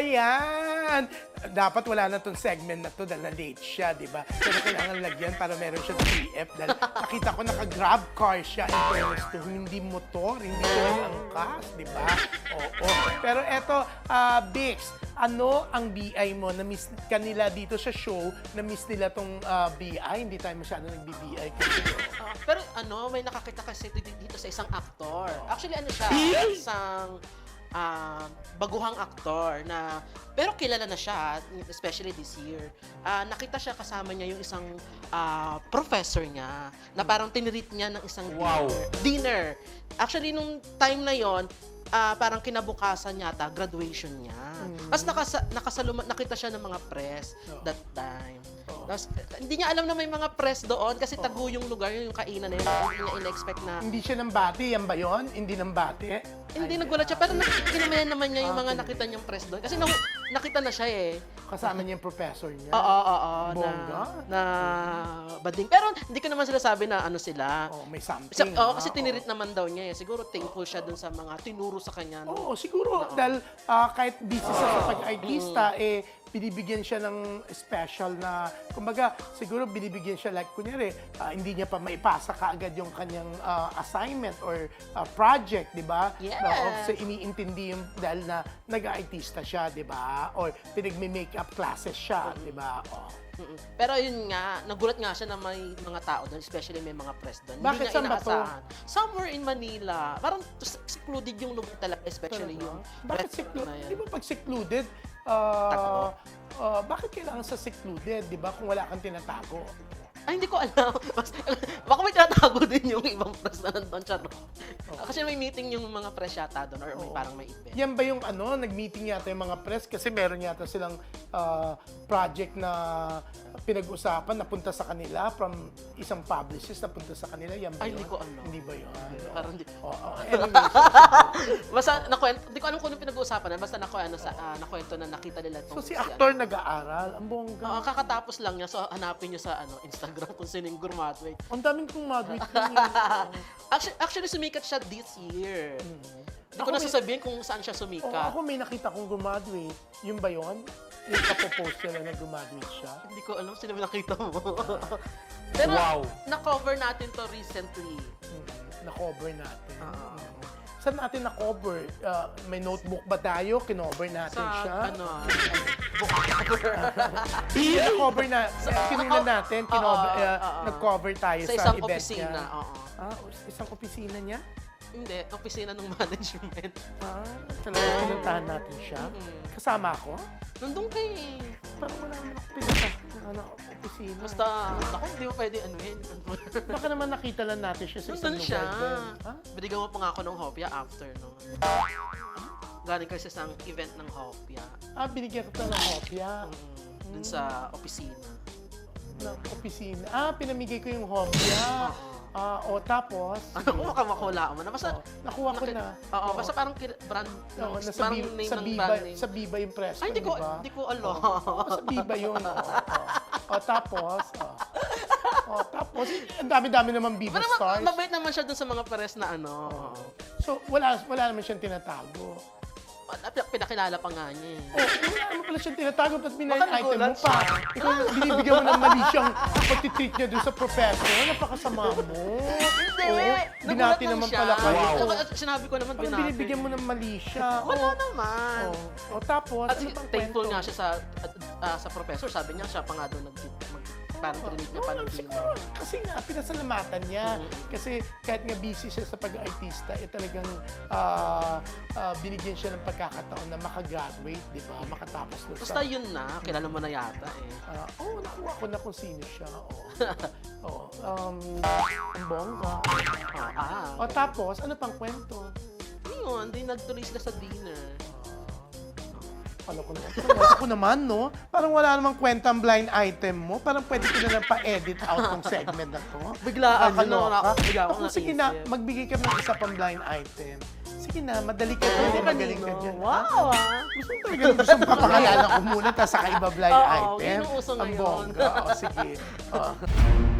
ayan. Dapat wala na tong segment na to dahil na-late siya, di ba? Pero kailangan lagyan para meron siya PF dahil nakita ko naka-grab car siya in fairness to hindi motor, hindi siya nag-angkas, di ba? Oo. Pero eto, ah, Bix, ano ang BI mo? Na-miss kanila dito sa show, na-miss nila tong ah, BI, hindi tayo masyado nag-BI kasi. Ah, pero ano, may nakakita kasi dito, dito sa isang aktor. Actually, ano siya, isang ah, baguhang aktor na pero kilala na siya especially this year. Ah, nakita siya kasama niya yung isang ah, professor niya na parang tinirit niya ng isang Wow. dinner. dinner. Actually nung time na yon ah, parang kinabukasan yata graduation niya. Tapos nakasa, nakasaluma, nakita siya ng mga press Oo. that time. Oo. Tapos hindi niya alam na may mga press doon kasi tago yung lugar, yung kainan na yun. Hindi niya in-expect na Hindi siya ng bati, yan ba yun? Hindi ng bati? Hindi nagulat siya, pero nakikinaman naman niya yung mga nakita niyang press doon. Kasi naku- nakita na siya eh. Kasama niya yung professor niya. Oo, oo, oo. Bongga. Na, na bading. Pero hindi ko naman sila sabi na ano sila. Oh, may something. Sa, oo, ah, kasi oo. tinirit naman daw niya eh. Siguro thankful siya dun sa mga tinuro sa kanya. no? Oo, siguro. Dahil ah, kahit busy siya sa pag-artista, eh, binibigyan siya ng special na, kumbaga, siguro binibigyan siya like, kunyari, ah, hindi niya pa maipasa kaagad yung kanyang ah, assignment or ah, project, di ba? Yes. Na, so, iniintindi yung dahil na nag-artista siya, di ba? Or pinagme-makeup classes siya, di ba? Oh. Mm-mm. Pero yun nga, nagulat nga siya na may mga tao doon, especially may mga press doon. Bakit? Hindi Saan niya ba to? inaasahan. Somewhere in Manila. Parang secluded yung lugar talaga, especially Talaga? yung Bakit restaurant secluded? yan. Di ba pag secluded, ah, Takbo. ah, bakit kailangan sa secluded, di ba? Kung wala kang tinatago. Ay, hindi ko alam. Mas- Baka may tinatago din yung ibang press na nandun siya. No? Kasi may meeting yung mga press yata doon or may Oo. parang may event. Yan ba yung ano, nag-meeting yata yung mga press kasi meron yata silang ah, project na pinag-usapan napunta sa kanila from isang publicist napunta sa kanila. Yan ba Ay, hindi ko alam. Hindi ba yun? Parang di, Oo. oo. Anyway, basta nakwento, hindi ko alam kung ano pinag-uusapan na, basta naku, ano, sa, ah, nakwento na nakita nila so itong si actor nag-aaral, ang bongga. Oo, kakatapos lang niya, so hanapin niyo sa ano Instagram kung sino yung graduate. Ang daming kong graduate yun. Actually, actually, sumikat siya this year. Hindi ko na sasabihin kung saan siya sumikat. ako may nakita kong graduate. Yun ba yun? Yung kapopost niya na nag-graduate siya. Hindi ko alam sino ba nakita mo. Pero Wow. na-cover natin to recently. Hmm, na-cover natin. Oo. Hmm. Saan natin na-cover? Ah, may notebook ba tayo? Kinover natin Sa siya? ano, Na-cover na. Kinunan natin. Kinover, Oo, ah, oo. nag-cover tayo sa sa, isang event opisina. niya. Oo. Ah, isang opisina niya? Hindi, opisina ng management. Ah, talaga pinuntahan natin siya. Mm. Kasama ako? Nandun kay... Parang wala naman ako pinunta ano, opisina. Basta, ako, hindi mo pwede ano yun. Baka naman nakita lang natin siya sa isang Nandun siya. lugar din. Ha? Binigyan mo pa nga ako ng hopya after, no? Galing kasi sa isang event ng hopya. Ah, binigyan ko ng hopya. Mm, dun sa opisina. Ng opisina. Ah, pinamigay ko yung hopya. Oo. Ah, o tapos, Ano ko baka makawala mo na. Basta, oh, nakuha ko na. Oo, basta parang kil- brand, Oo, no, nasa, parang Bi- name sa ng Biba, brand name. sa Biba yung press. Ay, hindi ko, hindi ko alam. Oo, sa Biba yun. Oo, oo. O, tapos, oh. O, tapos, ang dami-dami naman Biba Pero ma- stars. mabait naman siya dun sa mga pares na ano. So, wala, wala naman siyang tinatago. Pin- Pinakilala pa nga niya eh. Oh, wala naman pala siyang tinatago, ba't binayang Baka item mo pa? siya. Ikaw, binibigyan mo ng mali siyang pagtitreat niya doon sa professor. Napakasama mo. Hindi! Oo, nagulat binati lang naman siya. pala kayo. Saka Sinabi ko naman Parang binati. binibigyan mo ng mali siya. Wala Oh, naman. oh. O tapos, At ano pang thankful kwento? nga siya sa ah, sa professor. Sabi niya siya pa nga doon nag, parang trinit niya pa Oo, ng siguro. Kasi nga, pinasalamatan niya. Kasi kahit nga busy siya sa pag-artista, eh talagang ah, ah, binigyan siya ng pagkakataon na makagraduate, di ba? Makatapos doon Basta yun na, kilala mo na yata eh. Ah, Oo, oh, nakuha ko na kung sino siya. Oo. Oo. Um, ang bongga. Ah, O tapos, ano pang kwento? yun, di nagtuloy sila sa dinner. Ko? Parang ako naman, no? Parang wala namang kwentang blind item mo. Parang pwede ko na lang pa-edit out ng segment na to. Yun, Nakakaloka. no? Bigla Ako, sige na, magbigay ka ng isa pang blind item. Sige na, madali ka dyan. eh, Magaling ka dyan. Wow, ah. Gusto mo talaga gusto mo papangalala ko muna, tapos saka iba blind Oo, item. yun ang uso Ang ngayon. bongga. O, sige. O.